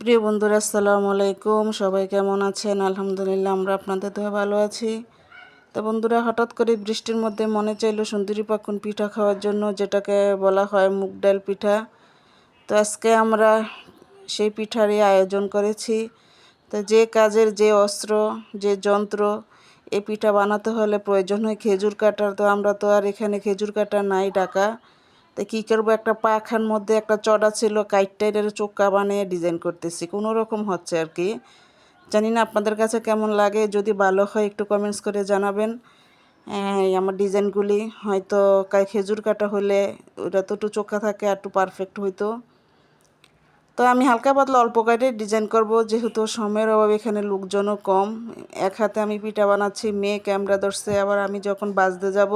প্রিয় বন্ধুরা, আসসালামু আলাইকুম। সবাই কেমন আছেন? আলহামদুলিল্লাহ, আমরা আপনাদের তো ভালো আছি। তো বন্ধুরা, হঠাৎ করে বৃষ্টির মধ্যে মনে চাইলো সুন্দরী পাকুন পিঠা খাওয়ার জন্য, যেটাকে বলা হয় মুগ ডাল পিঠা। তো আজকে আমরা সেই পিঠারই আয়োজন করেছি। তো যে কাজের যে অস্ত্র, যে যন্ত্র, এই পিঠা বানাতে হলে প্রয়োজন হয় খেজুর কাটার। তো আমরা তো আর এখানে খেজুর কাটা নাই ডাকা তো কী করব? একটা পাখার মধ্যে একটা চড়া ছিল কাইট টাইটের চোক্কা বানিয়ে ডিজাইন করতেছি। কোনো রকম হচ্ছে আর কি। জানি না আপনাদের কাছে কেমন লাগে, যদি ভালো হয় একটু কমেন্টস করে জানাবেন। আমার ডিজাইনগুলি হয়তো কাই খেজুর কাটা হলে ওটা তো একটু চোখা থাকে আর একটু পারফেক্ট হইতো। তো আমি হালকা পাতলা অল্প কাটে ডিজাইন করব, যেহেতু সময়ের অভাবে এখানে লোকজনও কম। এক হাতে আমি পিঠা বানাচ্ছি, মেয়ে ক্যামেরা ধরছে, আবার আমি যখন বাজতে যাব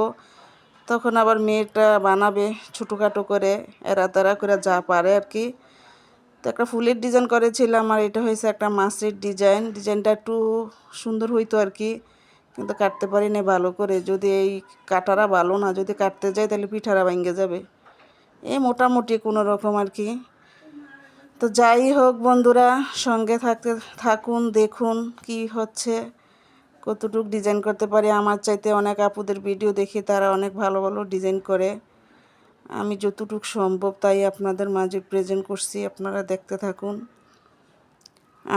তখন আবার মেয়েটা বানাবে, ছোটোখাটো করে, এরা তারা করে যা পারে আর কি। তো একটা ফুলের ডিজাইন করেছিলাম আর এটা হয়েছে একটা মাছের ডিজাইন। ডিজাইনটা একটু সুন্দর হইতো আর কি, কিন্তু কাটতে পারি না ভালো করে। যদি এই কাটারা ভালো না, যদি কাটতে যাই তাহলে পিঠারা ভেঙে যাবে। এই মোটামুটি কোনো রকম আর কি। তো যাই হোক বন্ধুরা, সঙ্গে থাকতে থাকুন, দেখুন কি হচ্ছে। কতটুকু ডিজাইন করতে পারি, আমার চাইতে অনেক আপুদের ভিডিও দেখি তারা অনেক ভালো ভালো ডিজাইন করে। আমি যতটুকু সম্ভব তাই আপনাদের মাঝে প্রেজেন্ট করছি, আপনারা দেখতে থাকুন।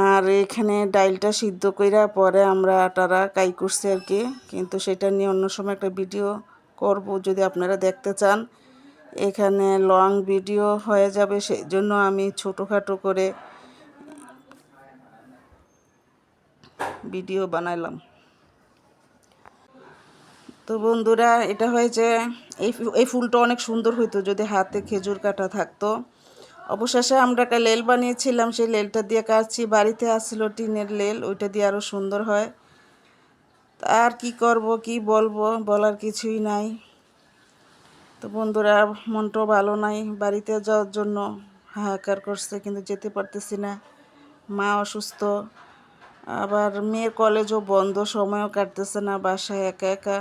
আর এখানে ডাইলটা সিদ্ধ কইরা পরে আমরা আটারা কাই করছি আর কি, কিন্তু সেটা নিয়ে অন্য সময় একটা ভিডিও করব, যদি আপনারা দেখতে চান। এখানে লং ভিডিও হয়ে যাবে সেই জন্য আমি ছোটোখাটো করে ভিডিও বানাইলাম। তো বন্ধুরা, এটা হয়েছে, এই এই ফুলটা অনেক সুন্দর হইতো যদি হাতে খেজুর কাটা থাকতো। অবশেষে আমরা একটা লেল বানিয়েছিলাম, সেই লেলটা দিয়ে কাটছি। বাড়িতে আসছিল টিনের লেল, ওইটা দিয়ে আরও সুন্দর হয়। আর কি করব, কি বলব, বলার কিছুই নাই। তো বন্ধুরা, মনটাও ভালো নাই, বাড়িতে যাওয়ার জন্য হাহাকার করছে, কিন্তু যেতে পারতেছি না। মা অসুস্থ, আবার মেয়ের কলেজও বন্ধ, সময়ও কাটতেছে না, বাসায় একা একা।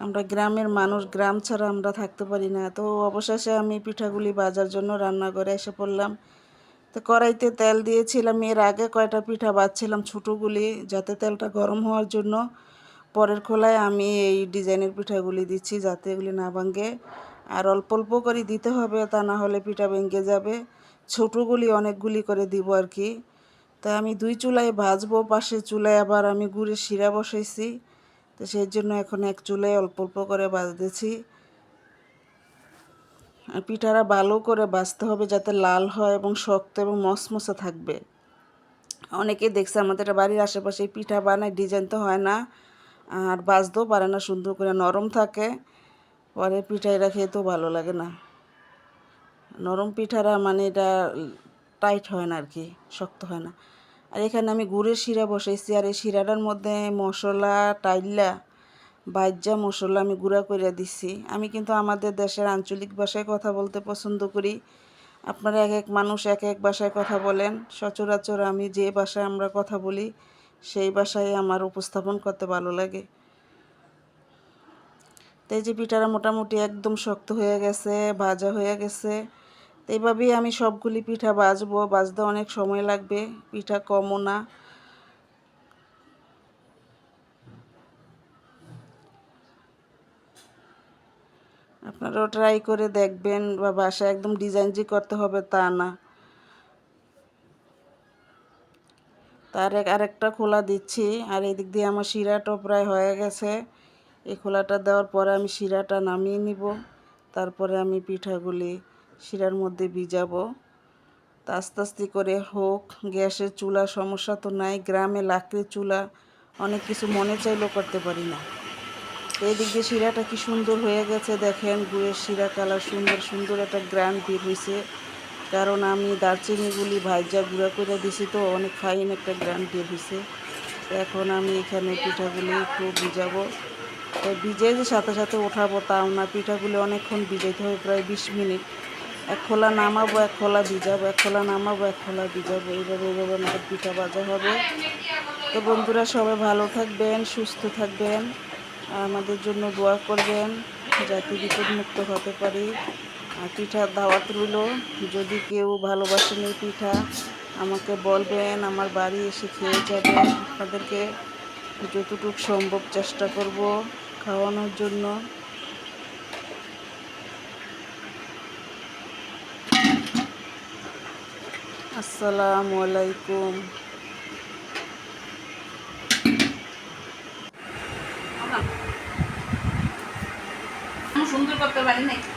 আমরা গ্রামের মানুষ, গ্রাম ছাড়া আমরা থাকতে পারি না। তো অবশেষে আমি পিঠাগুলি বাজার জন্য রান্না করে এসে পড়লাম। তো কড়াইতে তেল দিয়েছিলাম। এর আগে কয়টা পিঠা বাজছিলাম ছোটোগুলি, যাতে তেলটা গরম হওয়ার জন্য। পরের খোলায় আমি এই ডিজাইনের পিঠাগুলি দিচ্ছি, যাতে এগুলি না ভাঙে। আর অল্প অল্প করে দিতে হবে, তা না হলে পিঠা ভেঙে যাবে। ছোটোগুলি অনেকগুলি করে দিব আর কি। তা আমি দুই চুলায় ভাজবো পাশে চুলায় আবার আমি গুড়ের শিরা বসাইছি। তো সেই জন্য এখন এক চুলায় অল্প অল্প করে বাজতেছি। আর পিঠারা ভালো করে বাজতে হবে যাতে লাল হয় এবং শক্ত এবং মসমসে থাকবে। অনেকে দেখছে আমাদের বাড়ির আশেপাশে পিঠা বানায় ডিজাইন তো হয় না, আর বাজতেও পারে না, সুন্দর করে নরম থাকে। পরে পিঠা এরা খেতেও ভালো লাগে না। নরম পিঠারা মানে এটা টাইট হয় না আর কি, শক্ত হয় না। আর এখানে আমি গুড়ের শিরা বসাইছি, আর এই শিরাটার মধ্যে মশলা টাইল্লা বাইজা মশলা আমি গুঁড়া করে দিছি। আমি কিন্তু আমাদের দেশের আঞ্চলিক ভাষায় কথা বলতে পছন্দ করি। আপনারা এক এক মানুষ এক এক ভাষায় কথা বলেন। সচরাচর আমি যে ভাষায় আমরা কথা বলি, সেই ভাষায় আমার উপস্থাপন করতে ভালো লাগে। তো এই যে পিঠাটা মোটামুটি একদম শক্ত হয়ে গেছে, ভাজা হয়ে গেছে। এইভাবেই আমি সবগুলি পিঠা বাজবো। বাজতে অনেক সময় লাগবে, পিঠা কমও না। আপনারাও ট্রাই করে দেখবেন বা বাসায় একদম ডিজাইন যে করতে হবে তা না। তার এক আরেকটা খোলা দিচ্ছি, আর এদিক দিয়ে আমার শিরাটাও প্রায় হয়ে গেছে। এই খোলাটা দেওয়ার পরে আমি শিরাটা নামিয়ে নিব। তারপরে আমি পিঠাগুলি শিরার মধ্যে ভিজাবো। তা আস্তে আস্তে করে হোক, গ্যাসের চুলা সমস্যা তো নাই, গ্রামে লাকড়ির চুলা, অনেক কিছু মনে চাইলেও করতে পারি না। এই দিক দিয়ে শিরাটা কি সুন্দর হয়ে গেছে দেখেন, গুড়ের শিরা কালার সুন্দর সুন্দর একটা গ্রান্ড বের হয়েছে কারণ আমি দারচিনিগুলি ভাইজা গুঁড়া করে দিছি তো, অনেক ফাইন একটা গ্রান্ড বের হয়েছে এখন আমি এখানে পিঠাগুলি একটু ভিজাবো। তো ভিজে যে সাথে সাথে ওঠাবো তাও না, পিঠাগুলি অনেকক্ষণ ভিজাইতে হবে, প্রায় বিশ মিনিট। এক খোলা নামাবো, এক খোলা ভিজাবো, এক খোলা নামাবো, এক খোলা ভিজাবো। এইভাবে এইভাবে আমাদের পিঠা ভাজা হবে। তো বন্ধুরা, সবাই ভালো থাকবেন, সুস্থ থাকবেন। আমাদের জন্য দোয়া করবেন, যাতে বিপদমুক্ত হতে পারি। আর পিঠার দাওয়াত রইল, যদি কেউ ভালোবাসেন এই পিঠা, আমাকে বলবেন, আমার বাড়ি এসে খেয়ে যাবেন। আপনাদেরকে যতটুকু সম্ভব চেষ্টা করব খাওয়ানোর জন্য। আসসালামু আলাইকুম। সুন্দর করতে পারি নাকি